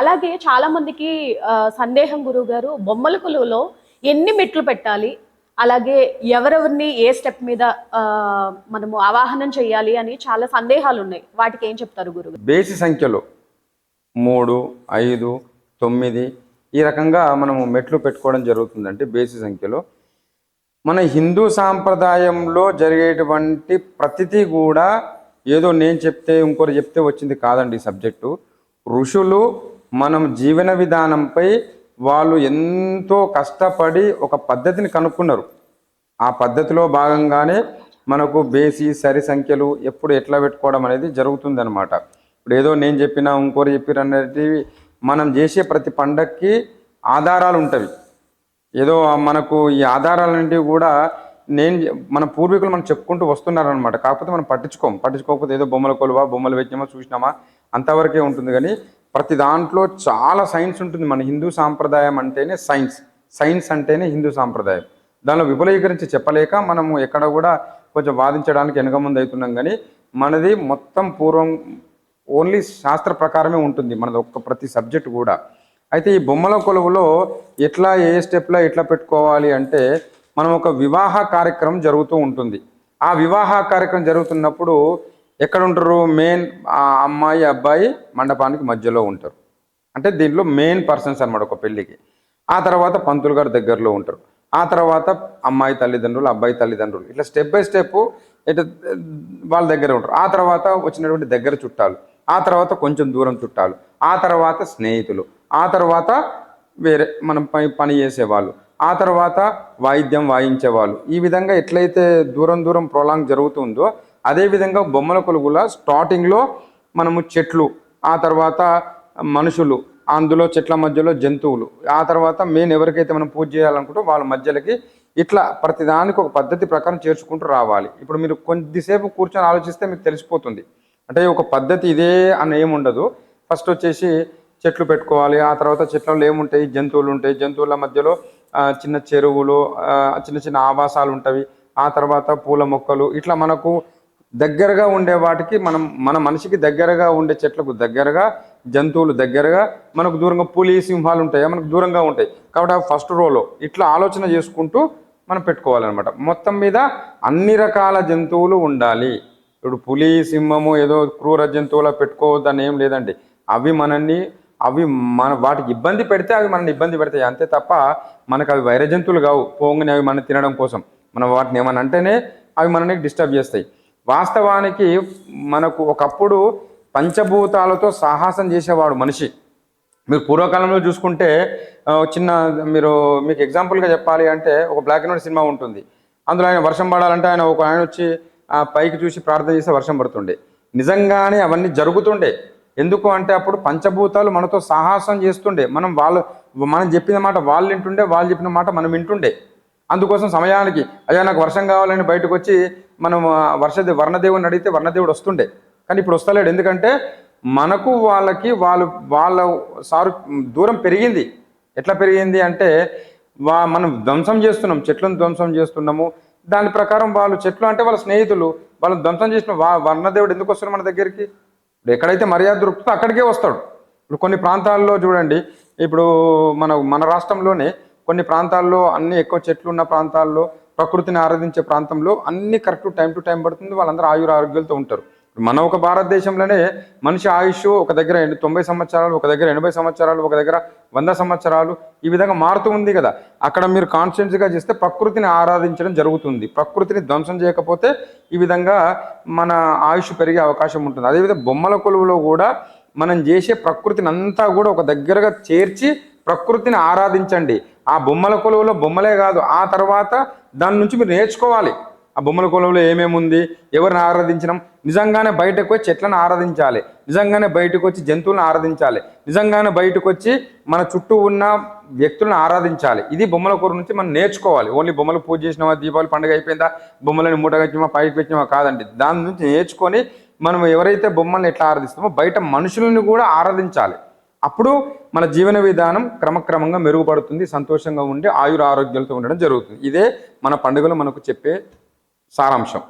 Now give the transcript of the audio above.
అలాగే చాలా మందికి సందేహం గురువు గారు బొమ్మల కొలువులో ఎన్ని మెట్లు పెట్టాలి అలాగే ఎవరెవరిని ఏ స్టెప్ మీద మనము ఆవాహనం చేయాలి అని చాలా సందేహాలు ఉన్నాయి వాటికి ఏం చెప్తారు గురువు? బేసి సంఖ్యలో మూడు ఐదు తొమ్మిది ఈ రకంగా మనము మెట్లు పెట్టుకోవడం జరుగుతుందంటే బేసి సంఖ్యలో. మన హిందూ సాంప్రదాయంలో జరిగేటువంటి ప్రతిదీ కూడా ఏదో నేను చెప్తే ఇంకోటి చెప్తే వచ్చింది కాదండి ఈ సబ్జెక్టు. ఋషులు మనం జీవన విధానంపై వాళ్ళు ఎంతో కష్టపడి ఒక పద్ధతిని కనుక్కున్నారు. ఆ పద్ధతిలో భాగంగానే మనకు బేసి సరి సంఖ్యలు ఎప్పుడు ఎట్లా పెట్టుకోవడం అనేది జరుగుతుంది అనమాట ఇప్పుడు ఏదో నేను చెప్పినా ఇంకోరు చెప్పిన అనేటివి మనం చేసే ప్రతి పండక్కి ఆధారాలు ఉంటవి. ఏదో మనకు ఈ ఆధారాలన్నింటివి కూడా నేను మన పూర్వీకులు మనం చెప్పుకుంటూ వస్తున్నారనమాట కాకపోతే మనం పట్టించుకోం. పట్టించుకోకపోతే ఏదో బొమ్మల కొలువా బొమ్మలు పెట్టినామా చూసినామా అంతవరకే ఉంటుంది. కానీ ప్రతి దాంట్లో చాలా సైన్స్ ఉంటుంది. మన హిందూ సాంప్రదాయం అంటేనే సైన్స్. సైన్స్ అంటేనే హిందూ సాంప్రదాయం. దానిలో విపులీకరించి చెప్పలేక మనము ఎక్కడ కూడా కొంచెం వాదించడానికి వెనక ముందు అవుతున్నాం కానీ మనది మొత్తం పూర్వం ఓన్లీ శాస్త్ర ప్రకారమే ఉంటుంది. మనది ఒక్క ప్రతి సబ్జెక్ట్ కూడా. అయితే ఈ బొమ్మల కొలువులో ఎట్లా ఏ స్టెప్లో ఎట్లా పెట్టుకోవాలి అంటే మనం ఒక వివాహ కార్యక్రమం జరుగుతూ ఉంటుంది. ఆ వివాహ కార్యక్రమం జరుగుతున్నప్పుడు ఎక్కడ ఉంటారు మెయిన్ ఆ అమ్మాయి అబ్బాయి మండపానికి మధ్యలో ఉంటారు. అంటే దీంట్లో మెయిన్ పర్సన్స్ అన్నమాట ఒక పెళ్ళికి. ఆ తర్వాత పంతులు గారు దగ్గరలో ఉంటారు. ఆ తర్వాత అమ్మాయి తల్లిదండ్రులు అబ్బాయి తల్లిదండ్రులు. ఇట్లా స్టెప్ బై స్టెప్ ఇట్లా వాళ్ళ దగ్గర ఉంటారు. ఆ తర్వాత వచ్చినటువంటి దగ్గర చుట్టాలు. ఆ తర్వాత కొంచెం దూరం చుట్టాలు. ఆ తర్వాత స్నేహితులు. ఆ తర్వాత వేరే మనం పని పని చేసేవాళ్ళు. ఆ తర్వాత వాయిద్యం వాయించేవాళ్ళు. ఈ విధంగా ఎట్లయితే దూరం దూరం ప్రొలాంగ్ జరుగుతుందో అదేవిధంగా బొమ్మల కొలుగుల స్టార్టింగ్లో మనము చెట్లు ఆ తర్వాత మనుషులు అందులో చెట్ల మధ్యలో జంతువులు ఆ తర్వాత మెయిన్ ఎవరికైతే మనం పూజ చేయాలనుకుంటో వాళ్ళ మధ్యలోకి ఇట్లా ప్రతిదానికి ఒక పద్ధతి ప్రకారం చేర్చుకుంటూ రావాలి. ఇప్పుడు మీరు కొద్దిసేపు కూర్చొని ఆలోచిస్తే మీకు తెలిసిపోతుంది. అంటే ఒక పద్ధతి ఇదే అని ఏముండదు ఫస్ట్ వచ్చేసి చెట్లు పెట్టుకోవాలి ఆ తర్వాత చెట్లలో ఏముంటాయి? జంతువులు ఉంటాయి. జంతువుల మధ్యలో చిన్న చెరువులు చిన్న చిన్న ఆవాసాలు ఉంటాయి. ఆ తర్వాత పూల మొక్కలు ఇట్లా మనకు దగ్గరగా ఉండే వాటికి మనం మన మనిషికి దగ్గరగా ఉండే చెట్లకు దగ్గరగా జంతువులు దగ్గరగా మనకు దూరంగా పులి సింహాలు ఉంటాయి? మనకు దూరంగా ఉంటాయి. కాబట్టి ఆ ఫస్ట్ రోలో ఇట్లా ఆలోచన చేసుకుంటూ మనం పెట్టుకోవాలన్నమాట. మొత్తం మీద అన్ని రకాల జంతువులు ఉండాలి. ఇప్పుడు పులి సింహము ఏదో క్రూర జంతువుల పెట్టుకోవద్దని ఏం లేదండి. అవి మనల్ని అవి మన వాటికి ఇబ్బంది పెడితే అవి మనల్ని ఇబ్బంది పెడతాయి. అంతే తప్ప మనకు అవి వైర జంతువులు కావు. పోంగని అవి మనం తినడం కోసం. మనం వాటిని ఏమని అంటేనే అవి మనల్ని డిస్టర్బ్ చేస్తాయి. వాస్తవానికి మనకు ఒకప్పుడు పంచభూతాలతో సాహసం చేసేవాడు మనిషి. మీరు పూర్వకాలంలో చూసుకుంటే చిన్న మీరు మీకు ఎగ్జాంపుల్గా చెప్పాలి అంటే ఒక బ్లాక్ అండ్ వైట్ సినిమా ఉంటుంది. అందులో ఆయన వర్షం పడాలంటే ఆయన ఒక ఆయన వచ్చి ఆ పైకి చూసి ప్రార్థన చేస్తే వర్షం పడుతుండే. నిజంగానే అవన్నీ జరుగుతుండే. ఎందుకు అంటే అప్పుడు పంచభూతాలు మనతో సాహసం చేస్తుండే. మనం వాళ్ళు మనం చెప్పిన మాట వాళ్ళు వింటుండే వాళ్ళు చెప్పిన మాట మనం వింటుండే. అందుకోసం సమయానికి అయ్యా నాకు వర్షం కావాలని బయటకు వచ్చి మనం వర్ష వర్ణదేవుని అడిగితే వర్ణదేవుడు వస్తుండే. కానీ ఇప్పుడు వస్తలేడు. ఎందుకంటే మనకు వాళ్ళకి వాళ్ళు వాళ్ళ సారు దూరం పెరిగింది. ఎట్లా పెరిగింది అంటే వా మనం ధ్వంసం చేస్తున్నాం చెట్లను ధ్వంసం చేస్తున్నాము. దాని ప్రకారం వాళ్ళు చెట్లు అంటే వాళ్ళ స్నేహితులు. వాళ్ళు ధ్వంసం చేసిన వా వర్ణదేవుడు ఎందుకు వస్తున్నాడు మన దగ్గరికి? ఇప్పుడు ఎక్కడైతే మర్యాద దొరుకుతుందో అక్కడికే వస్తాడు. ఇప్పుడు కొన్ని ప్రాంతాల్లో చూడండి. ఇప్పుడు మన మన రాష్ట్రంలోనే కొన్ని ప్రాంతాల్లో అన్ని ఎక్కువ చెట్లు ఉన్న ప్రాంతాల్లో ప్రకృతిని ఆరాధించే ప్రాంతంలో అన్ని కరెక్ట్ టైం టు టైం పడుతుంది. వాళ్ళందరూ ఆయుర ఆరోగ్యాలతో ఉంటారు. మన ఒక భారతదేశంలోనే మనిషి ఆయుష్ ఒక దగ్గర తొంభై సంవత్సరాలు ఒక దగ్గర ఎనభై సంవత్సరాలు ఒక దగ్గర వంద సంవత్సరాలు ఈ విధంగా మారుతూ ఉంది కదా. అక్కడ మీరు కాన్స్టెన్స్గా చేస్తే ప్రకృతిని ఆరాధించడం జరుగుతుంది. ప్రకృతిని ధ్వంసం చేయకపోతే ఈ విధంగా మన ఆయుష్ పెరిగే అవకాశం ఉంటుంది. అదేవిధంగా బొమ్మల కొలువులో కూడా మనం చేసే ప్రకృతిని అంతా కూడా ఒక దగ్గరగా చేర్చి ప్రకృతిని ఆరాధించండి. ఆ బొమ్మల కొలువులో బొమ్మలే కాదు ఆ తర్వాత దాని నుంచి మీరు నేర్చుకోవాలి. ఆ బొమ్మల కొలువులో ఏమేమి ఉంది ఎవరిని ఆరాధించడం నిజంగానే బయటకు వచ్చి చెట్లను ఆరాధించాలి నిజంగానే బయటకు వచ్చి జంతువులను ఆరాధించాలి నిజంగానే బయటకు వచ్చి మన చుట్టూ ఉన్న వ్యక్తులను ఆరాధించాలి. ఇది బొమ్మల కూర నుంచి మనం నేర్చుకోవాలి. ఓన్లీ బొమ్మలు పూజ చేసినామా దీపావళి పండుగ అయిపోయిందా బొమ్మలని మూటగా పైకి పెట్టినామా కాదండి. దాని నుంచి నేర్చుకొని మనం ఎవరైతే బొమ్మల్ని ఎట్లా ఆరాధిస్తామో బయట మనుషులను కూడా ఆరాధించాలి. అప్పుడు మన జీవన విధానం క్రమక్రమంగా మెరుగుపడుతుంది సంతోషంగా ఉండి ఆయుర ఆరోగ్యాలతో ఉండడం జరుగుతుంది. ఇదే మన పండుగలు మనకు చెప్పే సారాంశం.